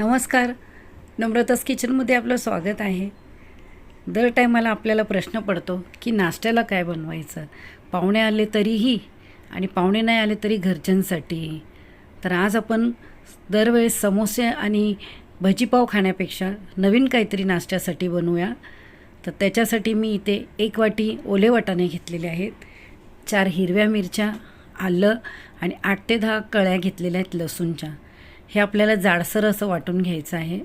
नमस्कार. नम्रतास किचनमध्ये आपलं स्वागत आहे. दर टायमाला आपल्याला प्रश्न पडतो की नाश्त्याला काय बनवायचं? पाहुणे आले तरीही आणि पाहुणे नाही आले तरी घरच्यांसाठी. तर आज आपण दरवेळेस समोसे आणि भजीपाव खाण्यापेक्षा नवीन काहीतरी नाश्त्यासाठी बनवूया. तर त्याच्यासाठी मी इथे एक वाटी ओले वाटाणे घेतलेले आहेत. चार हिरव्या मिरच्या आलं आणि आठ ते दहा कळ्या घेतलेल्या आहेत लसूणच्या. हे आपल्याला जाडसर असं वाटून घ्यायचं आहे.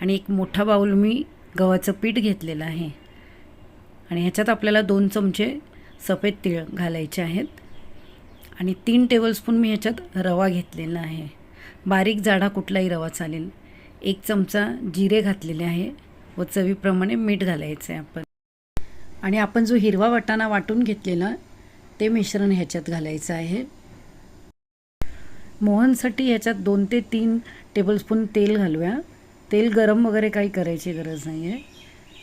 आणि एक मोठा बाऊल मी गव्हाचं पीठ घेतलेलं आहे. आणि ह्याच्यात आपल्याला दोन चमचे सफेद तीळ घालायचे आहेत. आणि तीन टेबलस्पून मी ह्याच्यात रवा घेतलेला आहे. बारीक जाडा कुठलाही रवा चालेल. एक चमचा जिरे घातलेले आहे व चवीप्रमाणे मीठ घालायचं आहे आपण. आणि आपण जो हिरवा वाटाणा वाटून घेतलेला ते मिश्रण ह्याच्यात घालायचं आहे. मोहनसाठी ह्याच्यात दोन ते तीन टेबलस्पून तेल घालूया. तेल गरम वगैरे काही करायची गरज नाही आहे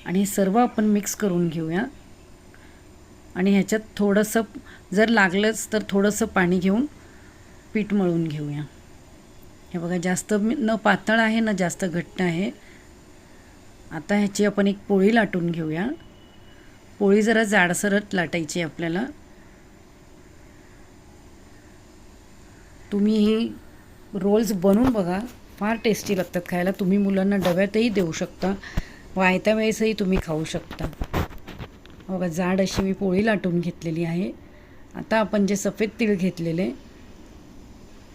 आणि सर्व आपण मिक्स करून घेऊया. आणि ह्याच्यात थोडंसं जर लागलंच तर थोडंसं पाणी घेऊन पीठ मळून घेऊया. हे बघा जास्त न पातळ आहे ना जास्त घट्ट आहे. आता ह्याची आपण एक पोळी लाटून घेऊया. पोळी जरा जाडसरच लाटायची आहे आपल्याला. तुम्ही ही रोल्स बनवून बघा. फार टेस्टी लागतात खायला. तुम्ही मुलांना डब्यातही देऊ शकता. वायत्या वेळेसही तुम्ही खाऊ शकता. बघा जाड अशी मी पोळी लाटून घेतलेली आहे. आता आपण जे सफेद तीळ घेतलेले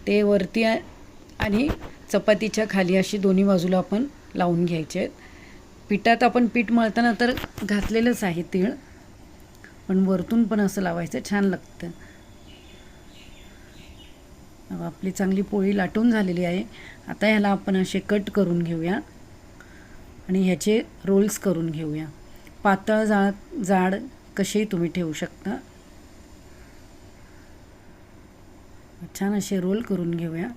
ते वरती आणि चपातीच्या खाली अशी दोन्ही बाजूला आपण लावून घ्यायचे आहेत. पिठात आपण पीठ मळताना तर घातलेलंच आहे तीळ पण वरतून पण असं लावायचं छान लागतं. आपली चांगली पोळी लाटून झालेली आहे. आता ह्याला आपण असे कट करून घेऊया. आणि ह्याचे रोल्स करून घेऊया. पातळ जाळ जाड कसेही तुम्ही ठेवू शकता. छान असे रोल करून घेऊया.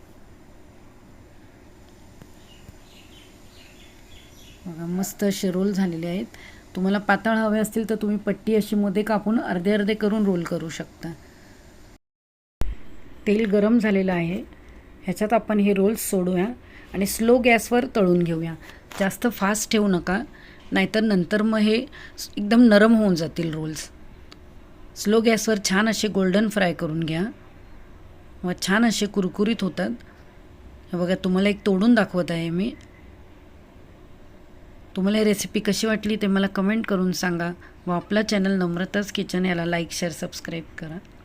बघा मस्त असे रोल झालेले आहेत. तुम्हाला पातळ हवे असतील तर तुम्ही पट्टी अशी मध्ये कापून अर्धे अर्धे करून रोल करू शकता. तेल गरम झालेलं आहे. ह्याच्यात आपण हे रोल्स सोडूया आणि स्लो गॅसवर तळून घेऊया. जास्त फास्ट ठेवू नका नाहीतर नंतर मग हे एकदम नरम होऊन जातील रोल्स. स्लो गॅसवर छान असे गोल्डन फ्राय करून घ्या. व छान असे कुरकुरीत होतात. हे बघा तुम्हाला एक तोडून दाखवत आहे मी. तुम्हाला रेसिपी कशी वाटली ते मला कमेंट करून सांगा. व आपला चॅनल नम्रताच किचन याला लाईक शेअर सबस्क्राईब करा.